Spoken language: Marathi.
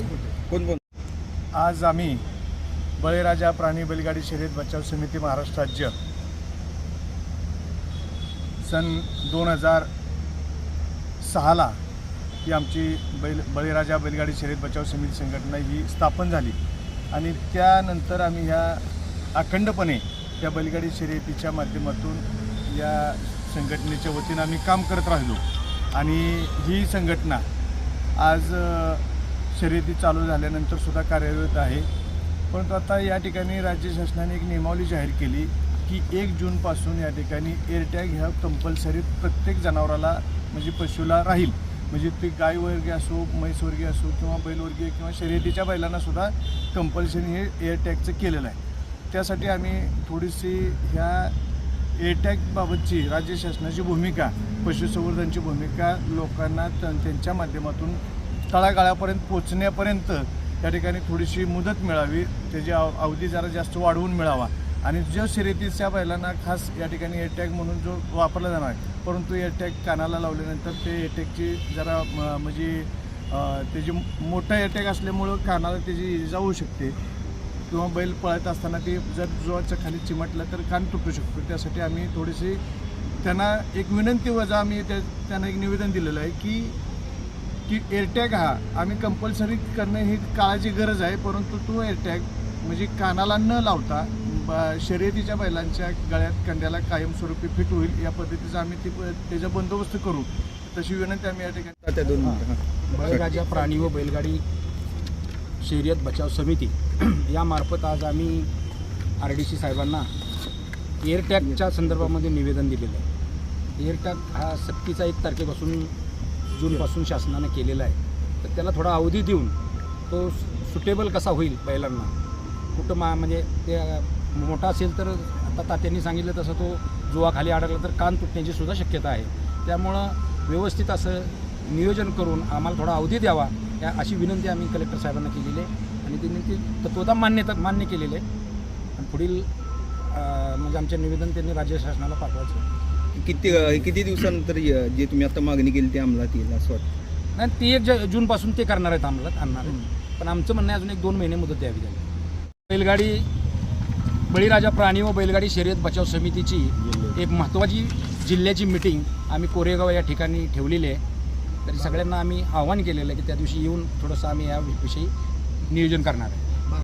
कोण कोण? आज आम्ही बळीराजा प्राणी बैलगाडी शर्यत बचाव समिती महाराष्ट्र राज्य सन दोन हजार सहाला ही आमची बैल बळीराजा बैलगाडी शर्यत बचाव समिती संघटना ही स्थापन झाली. आणि त्यानंतर आम्ही ह्या अखंडपणे त्या बैलगाडी शर्यतीच्या माध्यमातून या संघटनेच्या वतीनं आम्ही काम करत राहिलो. आणि ही संघटना आज शर्यती चालू झाल्यानंतर सुद्धा कार्यरत आहे. परंतु आता या ठिकाणी राज्य शासनाने एक नियमावली जाहीर केली की एक जूनपासून या ठिकाणी एअरटॅग ह्या कंपल्सरी प्रत्येक जनावराला म्हणजे पशूला राहील. म्हणजे ते गाय वर्गीय असो म्हैसवर्गीय असो किंवा बैलवर्गीय किंवा शर्यतीच्या बैलांना सुद्धा कंपल्सरी हे एअरटॅगचं केलेलं आहे. त्यासाठी आम्ही थोडीशी ह्या एअरटॅगबाबतची राज्य शासनाची भूमिका पशुसंवर्धनची भूमिका लोकांना त्यांच्या माध्यमातून तळागाळापर्यंत पोचण्यापर्यंत या ठिकाणी थोडीशी मुदत मिळावी. त्याची अव अवधी जरा जास्त वाढवून मिळावा. आणि जो शर्यतीच्या बैलांना खास या ठिकाणी एअरटॅग म्हणून जो वापरला जाणार आहे परंतु एअरटॅग कानाला लावल्यानंतर ते एअरटॅगची जरा म्हणजे त्याची मोठा एअरटॅग असल्यामुळं कानाला त्याची इजा होऊ शकते. किंवा बैल पळत असताना ती जर जोराच्या खाली चिमटलं तर कान तुटू शकतो. त्यासाठी आम्ही थोडीशी त्यांना एक विनंती वजा आम्ही त्या त्यांना एक निवेदन दिलेलं आहे की की एअरटॅग हा. आम्ही कंपल्सरी करणं ही काळाची गरज आहे परंतु तो एअरटॅग म्हणजे कानाला न लावता ब- शर्यतीच्या बैलांच्या गळ्यात कंड्याला कायमस्वरूपी फिट होईल या पद्धतीचा आम्ही ती त्याचा बंदोबस्त करू. तशी विनंती आम्ही या ठिकाणी त्या दोन मिनिटं हां. बळीराजा प्राणी व बैलगाडी शर्यत बचाव समिती. यामार्फत आज आम्ही आर डी सी साहेबांना एअरटॅगच्या संदर्भामध्ये निवेदन दिलेलं आहे. एअरटॅग हा सक्तीचा एक तारखेपासून जूनपासून शासनानं केलेला आहे. तर त्याला थोडा अवधी देऊन तो सुटेबल कसा होईल बैलांना? कुठं मा म्हणजे ते मोठा असेल तर आता तात्यांनी सांगितलं तसं तो जुवाखाली अडकला तर कान तुटण्याची सुद्धा शक्यता आहे. त्यामुळं व्यवस्थित असं नियोजन करून आम्हाला थोडा अवधी द्यावा या अशी विनंती आम्ही कलेक्टर साहेबांना केलेली आहे. आणि त्यांनी ती तत्वता मान्यता मान्य केलेलं आहे. आणि पुढील म्हणजे आमचे निवेदन त्यांनी राज्य शासनाला पाठवायचं किती किती दिवसानंतर जे तुम्ही आता मागणी केली ती अंमलात येईल असं वाटतं? नाही ती एक ज जूनपासून ते करणार आहेत आम्हाला आणणार पण आमचं म्हणणं आहे अजून एक दोन महिने मुदत द्यावी त्याला. बैलगाडी बळीराजा प्राणी व बैलगाडी शर्यत बचाव समितीची एक महत्त्वाची जिल्ह्याची मिटिंग आम्ही कोरेगाव या ठिकाणी ठेवलेली आहे. तरी सगळ्यांना आम्ही आव्हान केलेलं आहे की त्या दिवशी येऊन थोडंसं आम्ही या विषयी नियोजन करणार आहे.